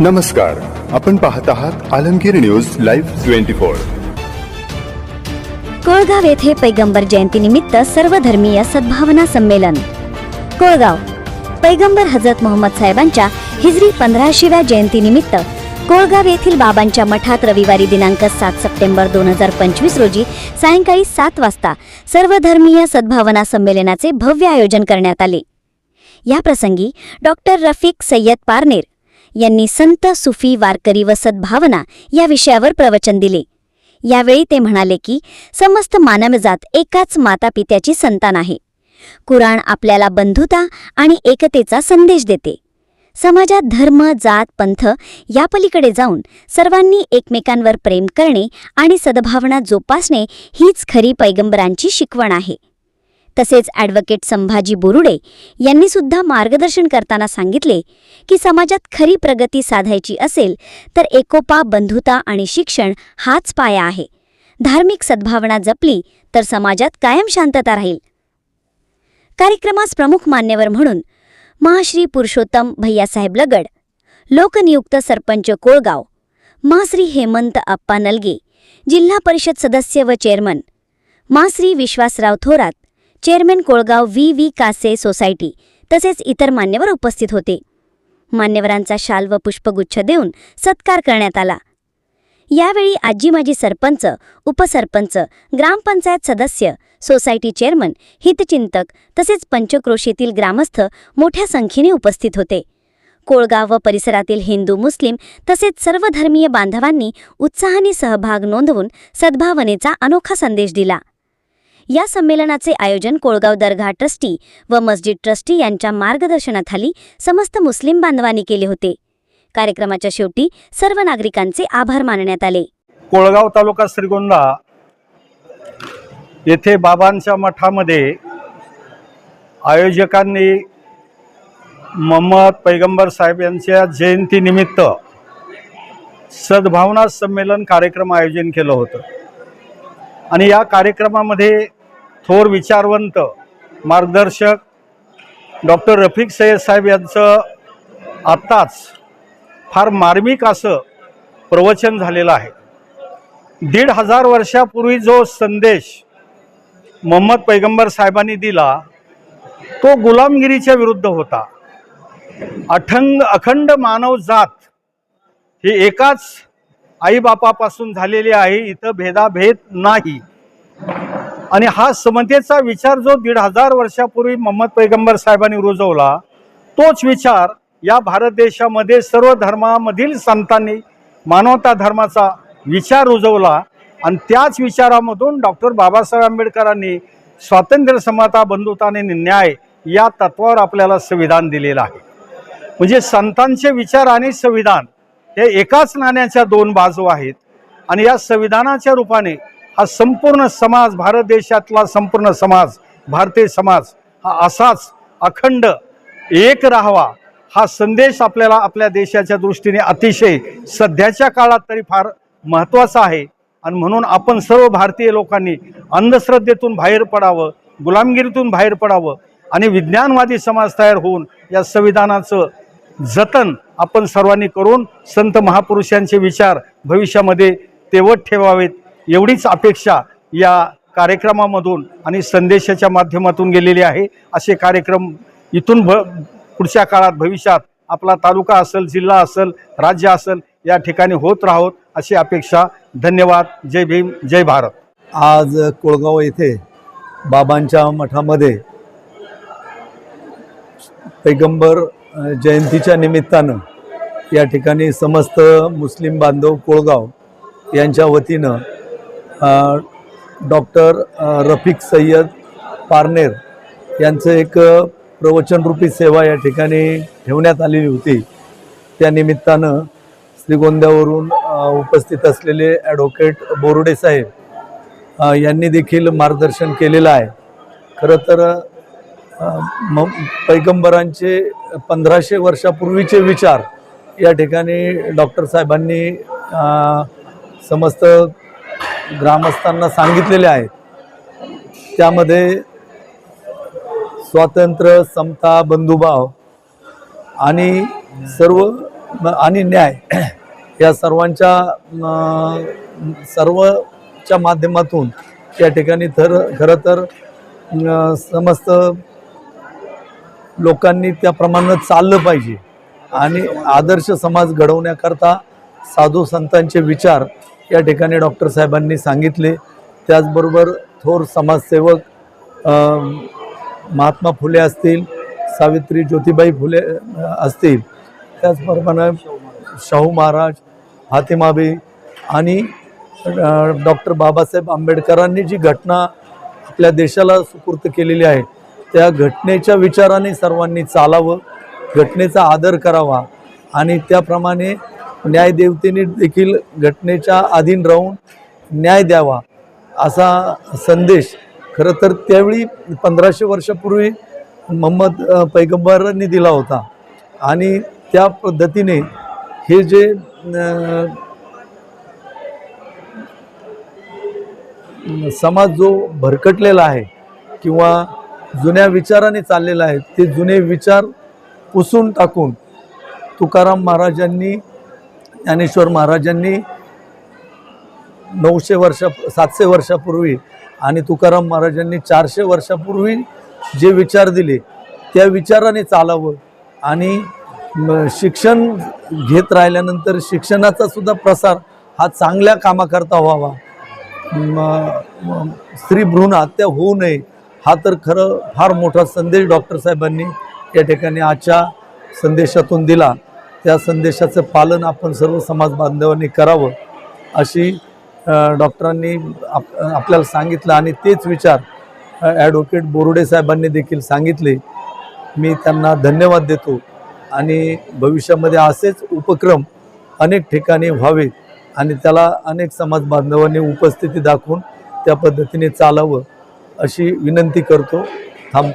नमस्कार आपण पाहत आहात Alamgir news live twenty four. Kolgaon येथे पैगंबर जयंतीनिमित्त सर्वधर्मीय सद्भावना संमेलन. कोळगाव पैगंबर हजरत मोहम्मद साहेबांच्या हिजरी पंधराशेव्या जयंतीनिमित्त कोळगाव येथील बाबांच्या मठात रविवारी दिनांक सात सप्टेंबर दोन हजार पंचवीस रोजी सायंकाळी सात वाजता सर्वधर्मीय सद्भावना संमेलनाचे भव्य आयोजन करण्यात आले. याप्रसंगी डॉक्टर रफिक सय्यद पारनेर यांनी संत सुफी वारकरी व सद्भावना या विषयावर प्रवचन दिले. यावेळी ते म्हणाले की समस्त मानवजात एकाच मातापित्याची संतान आहे. कुराण आपल्याला बंधुता आणि एकतेचा संदेश देते. समाजात धर्म जात पंथ या पलीकडे जाऊन सर्वांनी एकमेकांवर प्रेम करणे आणि सद्भावना जोपासणे हीच खरी पैगंबरांची शिकवण आहे. तसेच ॲडव्होकेट संभाजी बोरुडे यांनी सुद्धा मार्गदर्शन करताना सांगितले की समाजात खरी प्रगती साधायची असेल तर एकोपा बंधुता आणि शिक्षण हाच पाया आहे. धार्मिक सद्भावना जपली तर समाजात कायम शांतता राहील. कार्यक्रमास प्रमुख मान्यवर म्हणून महाश्री पुरुषोत्तम भैयासाहेब लगड लोकनियुक्त सरपंच कोळगाव महाश्री हेमंत आप्पा नलगे जिल्हा परिषद सदस्य व chairman माश्री Vishwasrao Thorat chairman Kolgaon V V Kase society तसेच इतर मान्यवर उपस्थित होते. मान्यवरांचा शाल व पुष्पगुच्छ देऊन सत्कार करण्यात आला. यावेळी आजी माजी सरपंच उपसरपंच ग्रामपंचायत सदस्य सोसायटी चेअरमन हितचिंतक तसेच पंचक्रोशीतील ग्रामस्थ मोठ्या संख्येने उपस्थित होते. कोळगाव व परिसरातील हिंदू मुस्लिम तसेच सर्व धर्मीय बांधवांनी उत्साहाने सहभाग नोंदवून सद्भावनेचा अनोखा संदेश दिला. या संमेलनाचे आयोजन कोळगाव दरगाह ट्रस्टी व मस्जिद ट्रस्टी यांच्या मार्गदर्शनाखाली समस्त मुस्लिम बांधवांनी केले होते. कार्यक्रमाच्या शेवटी सर्व नागरिकांचे आभार मानण्यात आले. कोळगाव तालुका श्रीगोंदा येथे बाबांच्या मठामध्ये आयोजकांनी मोहम्मद पैगंबर साहेब यांच्या जयंतीनिमित्त सद्भावना संमेलन कार्यक्रम आयोजन केलं होतं. आणि या कार्यक्रमामध्ये थोर विचारवंत मार्गदर्शक डॉक्टर रफिक सय्यद साहेब यांचं आत्ताच फार मार्मिक असं प्रवचन झालेलं आहे. दीड हजार वर्षापूर्वी जो संदेश मोहम्मद पैगंबर साहेबांनी दिला तो गुलामगिरीच्या विरुद्ध होता. अठंग अखंड मानव जात ही एकाच आईबापापासून झालेली आहे इथं भेदाभेद नाही. आणि हा समतेचा विचार जो दीड हजार वर्षापूर्वी मोहम्मद पैगंबर साहेबांनी रुजवला तोच विचार या भारत देशामध्ये सर्व धर्मामधील संतांनी मानवता धर्माचा विचार रुजवला आणि त्याच विचारामधून डॉक्टर बाबासाहेब आंबेडकरांनी स्वातंत्र्य समता बंधुता आणि न्याय या तत्वावर आपल्याला संविधान दिलेलं आहे. म्हणजे संतांचे विचार आणि संविधान हे एकाच नाण्याच्या दोन बाजू आहेत आणि या संविधानाच्या रूपाने हा संपूर्ण समाज भारत देशातला संपूर्ण समाज भारतीय समाज हा असाच अखंड एक राहावा हा संदेश आपल्याला आपल्या देशाच्या दृष्टीने अतिशय सध्याच्या काळात तरी फार महत्त्वाचा आहे. आणि म्हणून आपण सर्व भारतीय लोकांनी अंधश्रद्धेतून बाहेर पडावं गुलामगिरीतून बाहेर पडावं आणि विज्ञानवादी समाज तयार होऊन या संविधानाचं जतन आपण सर्वांनी करून संत महापुरुषांचे विचार भविष्यामध्ये तेवत ठेवावेत. एवढीच अपेक्षा या कार्यक्रमामधून आणि संदेशाच्या माध्यमातून गेलेली आहे. असे कार्यक्रम इथून भ पुढच्या काळात भविष्यात आपला तालुका असेल जिल्हा असेल राज्य असेल या ठिकाणी होत राहोत अशी अपेक्षा. धन्यवाद. जय भीम जय भारत. आज कोळगाव येथे बाबांच्या मठामध्ये पैगंबर जयंतीच्या निमित्तानं या ठिकाणी समस्त मुस्लिम बांधव कोळगाव यांच्या वतीनं डॉक्टर रफिक सय्यद पारनेर यांचं एक प्रवचनरूपी सेवा या ठिकाणी ठेवण्यात आलेली होती. त्या निमित्तानं श्रीगोंद्यावरून उपस्थित असलेले ॲडव्होकेट बोरुडे साहेब यांनी देखील मार्गदर्शन केलेलं आहे. खरं तर म पैगंबरांचे पंधराशे वर्षापूर्वीचे विचार या ठिकाणी डॉक्टर साहेबांनी समस्त ग्रामस्थांना सांगितलेले आहेत. त्यामध्ये स्वातंत्र्य समता बंधुभाव आणि सर्व म- आणि न्याय या सर्वांच्या सर्वच्या माध्यमातून या ठिकाणी तर खरं तर समस्त लोकांनी त्याप्रमाणे चाललं पाहिजे. आणि आदर्श समाज घडवण्याकरता साधू संतांचे विचार या ठिकाणी डॉक्टर साहेबांनी सांगितले. त्याचबरोबर थोर समाजसेवक महात्मा फुले असतील सावित्री ज्योतिबाई फुले असतील. त्याचप्रमाणे शाहू महाराज हातिमाबी आणि डॉक्टर बाबासाहेब आंबेडकरांनी जी घटना आपल्या देशाला सुपूर्त केलेली आहे त्या घटनेच्या विचाराने सर्वांनी चालावं घटनेचा आदर करावा आणि त्याप्रमाणे न्यायदेवतेने देखील घटनेच्या अधीन राहून न्याय द्यावा असा संदेश. खरं तर त्यावेळी पंधराशे वर्षापूर्वी मोहम्मद पैगंबरांनी दिला होता. आणि त्या पद्धतीने हे जे समाज जो भरकटलेला आहे किंवा जुन्या विचाराने चाललेला आहे ते जुने विचार पुसून टाकून तुकाराम महाराजांनी ज्ञानेश्वर महाराजांनी नऊशे वर्षा सातशे वर्षापूर्वी आणि तुकाराम महाराजांनी चारशे वर्षापूर्वी जे विचार दिले त्या विचाराने चालावं. आणि शिक्षण घेत राहिल्यानंतर शिक्षणाचा सुद्धा प्रसार हा चांगल्या कामाकरता व्हावा. स्त्री भ्रूण हत्या होऊ नये हा तर खरं फार मोठा संदेश डॉक्टर साहेबांनी या ठिकाणी आजच्या संदेशातून दिला. त्या संदेशाचं पालन आपण सर्व समाज बांधवांनी करावं अशी डॉक्टरांनी आप आपल्याला सांगितलं आणि तेच विचार ॲडव्होकेट बोरुडे साहेबांनी देखील सांगितले. मी त्यांना धन्यवाद देतो आणि भविष्यामध्ये असेच उपक्रम अनेक ठिकाणी व्हावेत आणि त्याला अनेक समाज बांधवांनी उपस्थिती दाखवून त्या पद्धतीने चालावं अशी विनंती करतो. थांब